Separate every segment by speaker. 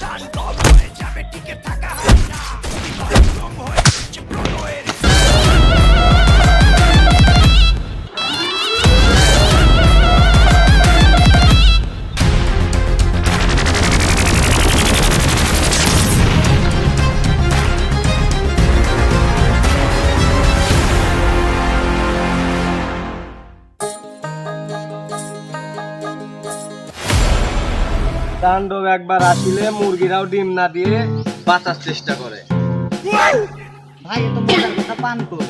Speaker 1: শান্ত হয়ে যাবে টিকে থাক তাণ্ডব একবার আসিলে মুরগিরাও ডিম না দিয়ে বাঁচার চেষ্টা করে।
Speaker 2: ভাই এত মজার কথা পান কই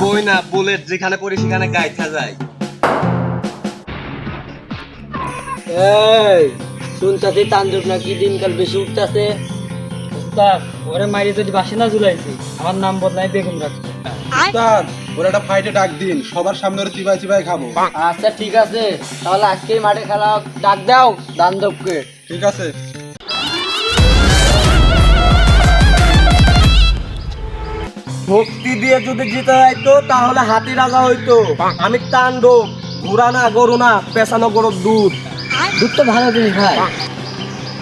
Speaker 1: বই না বুলেট যেখানে পড়ি সেখানে গাইথা যায়।
Speaker 2: এই শুনতাছি তান্দুক নাকি দিনকাল বেশি উঠতাছে।
Speaker 3: ওরে মাইরে যদি বাসে না ঝুলাইছি আমার নাম বদলাই বেগুন রাখছে।
Speaker 4: ওর একটা ফাইটে ডাক দিন সবার সামনে ওরে চিবাই চিবাই খাব।
Speaker 2: আচ্ছা ঠিক আছে। তাহলে আজকেই মাঠে খেলা ডাক দাও দান্দবকে
Speaker 4: ঠিক আছে।
Speaker 1: ভক্তি দিয়ে যদি জিতে যাইতো তাহলে হাতি রাজা হইতো। আমি তাণ্ডব ঘোড়া না গরু না পেছানো গরুর দুধ।
Speaker 2: দুধ তো ভালো জিনিস ভাই।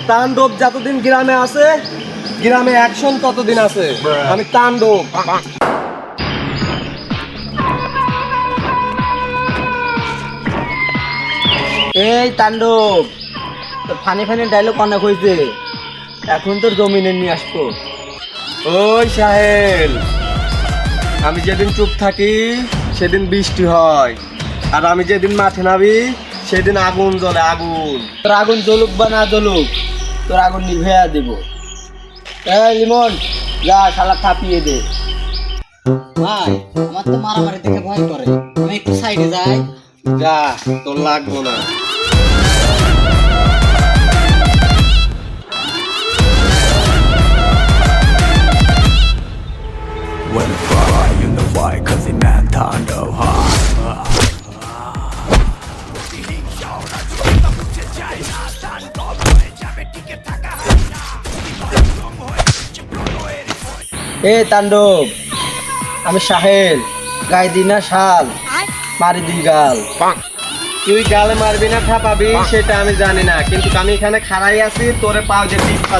Speaker 1: তাণ্ডব যতদিন গ্রামে আছে গ্রামে অ্যাকশন ততদিন আছে। আমি তাণ্ডব।
Speaker 2: এই তাণ্ডব তোর ফানি ফানি ডায়লগ অনেক হয়েছে এখন তোর জমিনে নিয়ে আসতো
Speaker 1: ওই সাহেল আমি যেদিন চুপ থাকি সেদিন বৃষ্টি হয়। আর আমি যেদিন মাঠে নামি সেদিন আগুন জ্বলে আগুন।
Speaker 2: তোর আগুন জ্বলুক বা না জ্বলুক তোর আগুন নিভেয়া দেব। এই লিমন যা শালা থাপিয়ে দে। ভাই আমার তো মারামারি দেখে ভয় করে। আমি একটু সাইডে যাই।
Speaker 1: যা তোর লাগবো না।
Speaker 2: এ তাণ্ডব, আমি সাহেল গায়ে দিই না শাল, মারি দিই গাল।
Speaker 1: তুই গালে মারবি না ঠাপাবি সেটা আমি জানি না, কিন্তু আমি এখানে খাড়াই আছি, তোরে পাও যে টিপা